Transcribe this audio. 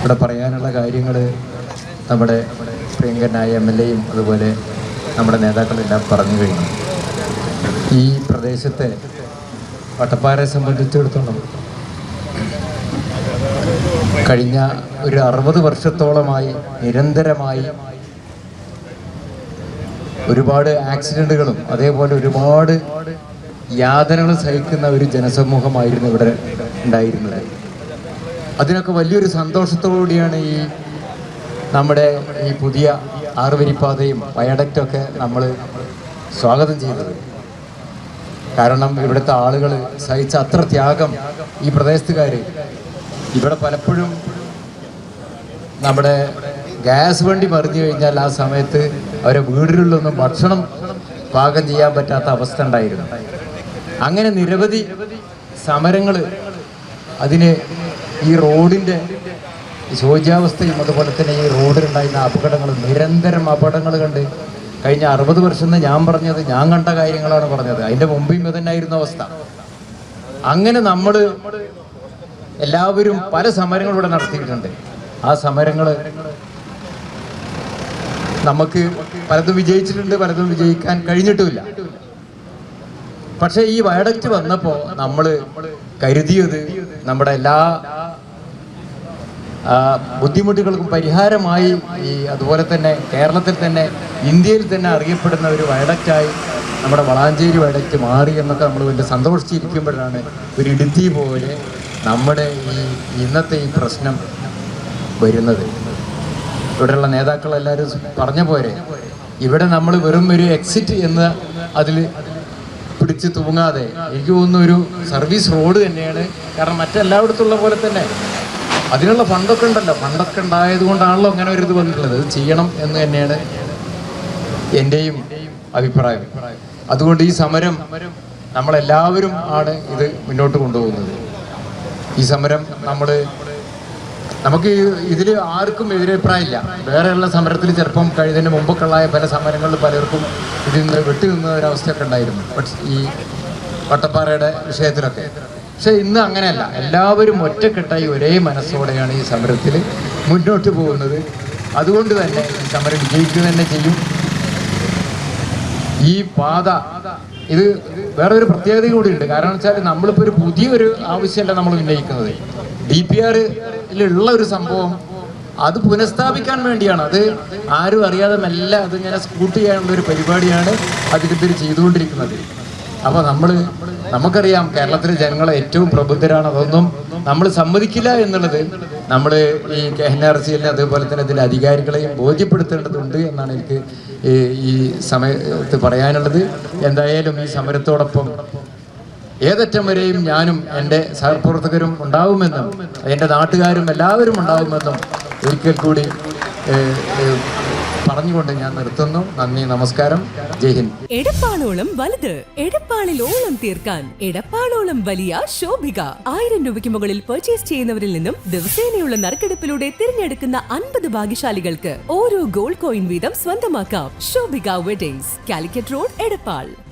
ഇവിടെ പറയാനുള്ള കാര്യങ്ങൾ നമ്മുടെ പ്രിയങ്കനായ എം എൽ എയും അതുപോലെ നമ്മുടെ നേതാക്കളെല്ലാം പറഞ്ഞു കഴിഞ്ഞു. ഈ പ്രദേശത്തെ വട്ടപ്പാറയെ സംബന്ധിച്ചിടത്തോളം കഴിഞ്ഞ ഒരു അറുപത് വർഷത്തോളമായി നിരന്തരമായി ഒരുപാട് ആക്സിഡന്റുകളും അതേപോലെ ഒരുപാട് യാതനകൾ സഹിക്കുന്ന ഒരു ജനസമൂഹമായിരുന്നു ഇവിടെ ഉണ്ടായിരുന്നത്. അതിനൊക്കെ വലിയൊരു സന്തോഷത്തോടുകൂടിയാണ് ഈ നമ്മുടെ ഈ പുതിയ ആറുവരിപ്പാതയും വയഡക്റ്റൊക്കെ നമ്മൾ സ്വാഗതം ചെയ്തത് കാരണം ഇവിടുത്തെ ആളുകൾ സഹിച്ച അത്ര ത്യാഗം ഈ പ്രദേശത്തുകാർ ഇവിടെ പലപ്പോഴും നമ്മുടെ ഗ്യാസ് വണ്ടി മറിഞ്ഞു കഴിഞ്ഞാൽ ആ സമയത്ത് അവരെ വീടുകളിലൊന്നും ഭക്ഷണം പാകം ചെയ്യാൻ പറ്റാത്ത അവസ്ഥ ഉണ്ടായിരുന്നു. അങ്ങനെ നിരവധി സമരങ്ങൾ അതിന് ഈ റോഡിന്റെ ശോചാവസ്ഥയും അതുപോലെ തന്നെ ഈ റോഡിലുണ്ടായിരുന്ന അപകടങ്ങൾ നിരന്തരം അപകടങ്ങൾ കണ്ട് കഴിഞ്ഞ അറുപത് വർഷം ഞാൻ പറഞ്ഞത് ഞാൻ കണ്ട കാര്യങ്ങളാണ് പറഞ്ഞത്. അതിന്റെ മുമ്പും ഇത് തന്നെയായിരുന്നു അവസ്ഥ. അങ്ങനെ നമ്മൾ എല്ലാവരും പല സമരങ്ങളും ഇവിടെ നടത്തിയിട്ടുണ്ട്. ആ സമരങ്ങൾ നമുക്ക് പലതും വിജയിച്ചിട്ടുണ്ട് പലതും വിജയിക്കാൻ കഴിഞ്ഞിട്ടുമില്ല. പക്ഷേ ഈ വയഡക്റ്റ് വന്നപ്പോൾ നമ്മൾ കരുതിയത് നമ്മുടെ എല്ലാ ബുദ്ധിമുട്ടുകൾക്കും പരിഹാരമായി ഈ അതുപോലെ തന്നെ കേരളത്തിൽ തന്നെ ഇന്ത്യയിൽ തന്നെ അറിയപ്പെടുന്ന ഒരു വയഡക്റ്റായി നമ്മുടെ വളാഞ്ചേരി വയഡക്റ്റ് മാറി എന്നൊക്കെ നമ്മൾ വലിയ സന്തോഷിച്ചിരിക്കുമ്പോഴാണ് ഒരു ഇടുത്തി പോലെ നമ്മുടെ ഈ ഇന്നത്തെ ഈ പ്രശ്നം വരുന്നത്. ഇവിടെയുള്ള നേതാക്കളെല്ലാവരും പറഞ്ഞ പോരെ ഇവിടെ നമ്മൾ വെറും ഒരു എക്സിറ്റ് എന്ന് അതിൽ പിടിച്ച് തൂങ്ങാതെ എനിക്ക് തോന്നുന്ന ഒരു സർവീസ് റോഡ് തന്നെയാണ്. കാരണം മറ്റെല്ലായിടത്തുള്ള പോലെ തന്നെ അതിനുള്ള ഫണ്ടൊക്കെ ഉണ്ടല്ലോ. ഫണ്ടൊക്കെ ഉണ്ടായത് കൊണ്ടാണല്ലോ അങ്ങനെ ഒരു ഇത് വന്നിട്ടുള്ളത്. അത് ചെയ്യണം എന്ന് തന്നെയാണ് എന്റെയും അഭിപ്രായം. അതുകൊണ്ട് ഈ സമരം നമ്മളെല്ലാവരും ആണ് ഇത് മുന്നോട്ട് കൊണ്ടുപോകുന്നത്. ഈ സമരം നമ്മൾ നമുക്ക് ഇതിൽ ആർക്കും എതിരഭിപ്രായമില്ല. വേറെയുള്ള സമരത്തിൽ ചിലപ്പം കഴിഞ്ഞതിന് മുമ്പൊക്കെയുള്ള പല സമരങ്ങളിൽ പലർക്കും ഇതിൽ നിന്ന് വിട്ടു നിന്ന ഒരവസ്ഥയൊക്കെ ഉണ്ടായിരുന്നു. ഈ വട്ടപ്പാറയുടെ വിഷയത്തിലൊക്കെ. പക്ഷെ ഇന്ന് അങ്ങനെയല്ല. എല്ലാവരും ഒറ്റക്കെട്ടായി ഒരേ മനസ്സോടെയാണ് ഈ സമരത്തിൽ മുന്നോട്ട് പോകുന്നത്. അതുകൊണ്ട് തന്നെ സമരം വിജയിക്കുക തന്നെ ചെയ്യും. ഈ പാത ഇത് വേറൊരു പ്രത്യേകത കൂടി ഉണ്ട്. കാരണം വെച്ചാൽ നമ്മളിപ്പോൾ ഒരു പുതിയൊരു ആവശ്യമല്ല നമ്മൾ ഉന്നയിക്കുന്നത്. ഡി പി ആറിലുള്ള ഒരു സംഭവം അത് പുനഃസ്ഥാപിക്കാൻ വേണ്ടിയാണ്. അത് ആരും അറിയാതെ മെല്ലെ അതിങ്ങനെ സ്കൂട്ട് ചെയ്യാനുള്ള ഒരു പരിപാടിയാണ് അധികൃതർ ചെയ്തുകൊണ്ടിരിക്കുന്നത്. അപ്പോൾ നമ്മൾ നമുക്കറിയാം കേരളത്തിലെ ജനങ്ങളെ ഏറ്റവും പ്രബുദ്ധരാണ്. അതൊന്നും നമ്മൾ സമ്മതിക്കില്ല എന്നുള്ളത് നമ്മൾ ഈ എൻ ആർ സി എല്ലിനെ അതുപോലെ തന്നെ ഇതിലെ അധികാരികളെയും ബോധ്യപ്പെടുത്തേണ്ടതുണ്ട് എന്നാണ് എനിക്ക് ഈ സമയത്ത് പറയാനുള്ളത്. എന്തായാലും ഈ സമരത്തോടൊപ്പം ഏതറ്റം വരെയും ഞാനും എന്റെ സഹപ്രവർത്തകരും ഉണ്ടാവുമെന്നും എന്റെ നാട്ടുകാരും എല്ലാവരും ഉണ്ടാവുമെന്നും ഒരിക്കൽ കൂടി പറഞ്ഞുകൊണ്ട് ഞാൻ നിർത്തുന്നു. നന്ദി നമസ്കാരം. ജയ് ഹിന്ദ്. എടപ്പാളോളം വലുത് എടപ്പാളിൽ ഓളം തീർക്കാൻ എടപ്പാളോളം വലിയ ശോഭിക. ആയിരം രൂപയ്ക്ക് മുകളിൽ പർച്ചേസ് ചെയ്യുന്നവരിൽ നിന്നും ദിവസേനയുള്ള നറുക്കെടുപ്പിലൂടെ തിരഞ്ഞെടുക്കുന്ന അൻപത് ഭാഗ്യശാലികൾക്ക് ഓരോ ഗോൾഡ് കോയിൻ വീതം സ്വന്തമാക്കാം. Shobhika weddings Calicut road Edappal.